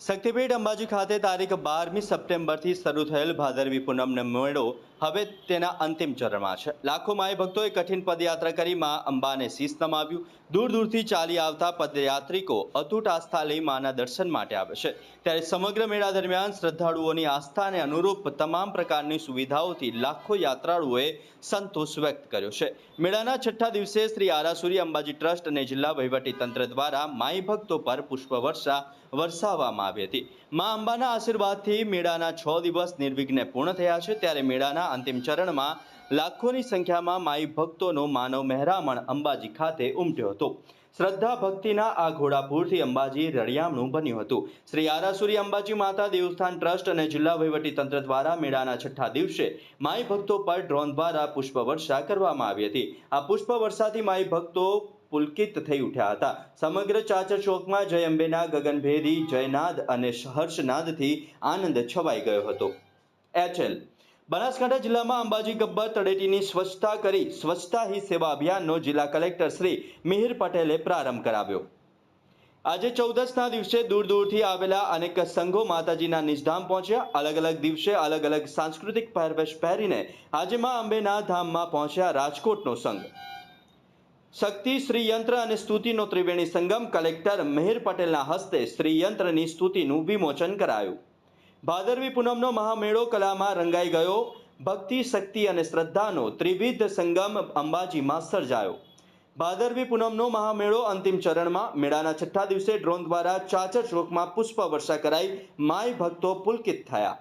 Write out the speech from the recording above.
શક્તિપીઠ અંબાજી ખાતે તારીખ બારમી સપ્ટેમ્બરથી શરૂ થયેલ ભાદરવી પૂનમનો મેળો હવે તેના અંતિમ ચરણમાં છે. લાખો માય ભક્તોએ કઠિન પદયાત્રા કરી. મા અંબાને શીશ નમાવ્યું. દૂર દૂરથી ચાલી આવતા પદયાત્રિકો અતૂટ આસ્થા લઈ માના દર્શન માટે આવે છે. ત્યારે સમગ્ર મેળા દરમિયાન શ્રદ્ધાળુઓની આસ્થાને અનુરૂપ તમામ પ્રકારની સુવિધાઓથી લાખો યાત્રાળુઓએ સંતોષ વ્યક્ત કર્યો છે. મેળાના છઠ્ઠા દિવસે શ્રી આરાસુરી અંબાજી ટ્રસ્ટ અને જિલ્લા વહીવટી તંત્ર દ્વારા માઈ ભક્તો પર પુષ્પવર્ષા વરસાવવામાં આવી હતી. મા અંબાના આશીર્વાદથી મેળાના છ દિવસ નિર્વિઘ્ને પૂર્ણ થયા છે. ત્યારે મેળાના અંતિમ ચરણમાં લાખોની સંખ્યામાં માઈ ભક્તોનો માનવ મહેરામણ અંબાજી ખાતે ઉમટ્યો હતો. શ્રદ્ધા ભક્તિના આ ઘોડાપૂરથી અંબાજી રળિયામણું બન્યું હતું. શ્રી આરાસુરી અંબાજી માતા દેવસ્થાન ટ્રસ્ટ અને જિલ્લા તંત્ર દ્વારા મેળાના છઠ્ઠા દિવસે માઈ ભક્તો પર ડ્રોન દ્વારા પુષ્પવર્ષા કરવામાં આવી હતી. આ પુષ્પવર્ષાથી માઈ ભક્તો પુલકિત થઈ ઉઠ્યા હતા. સમગ્ર ચાચર ચોકમાં જય અંબેના, ગગનભેદી, જયનાદ અને હર્ષનાદથી આનંદ છવાઈ ગયો હતો. એચએલ બનાસકાંઠા જિલ્લામાં અંબાજી ગબ્બર તળેટીની સ્વચ્છતા કરી સ્વચ્છતા હી સેવા અભિયાનનો જિલ્લા કલેક્ટર શ્રી મિહિર પટેલે પ્રારંભ કરાવ્યો. આજે ચૌદસના દિવસે દૂર દૂરથી આવેલા અનેક સંઘો માતાજીના નિષ્ધામ પહોંચ્યા. અલગ અલગ દિવસે અલગ અલગ સાંસ્કૃતિક પહેરવેશ પહેરીને આજે મા અંબેના ધામમાં પહોંચ્યા રાજકોટનો સંઘ. શક્તિ, શ્રીયંત્ર અને સ્તુતિનો ત્રિવેણી સંગમ કલેક્ટર મિહિર પટેલના હસ્તે શ્રીયંત્રની સ્તુતિનું વિમોચન કરાયું. ભાદરવી પૂનમનો મહામેળો કલામાં રંગાઈ ગયો. ભક્તિ, શક્તિ અને શ્રદ્ધાનો ત્રિવિધ સંગમ અંબાજીમાં સર્જાયો ભાદરવી પૂનમનો મહામેળો અંતિમ ચરણમાં મેળાના છઠ્ઠા દિવસે ડ્રોન દ્વારા ચાચર ચોકમાં પુષ્પ વર્ષા કરાઈ. માય ભક્તો પુલકિત થયા.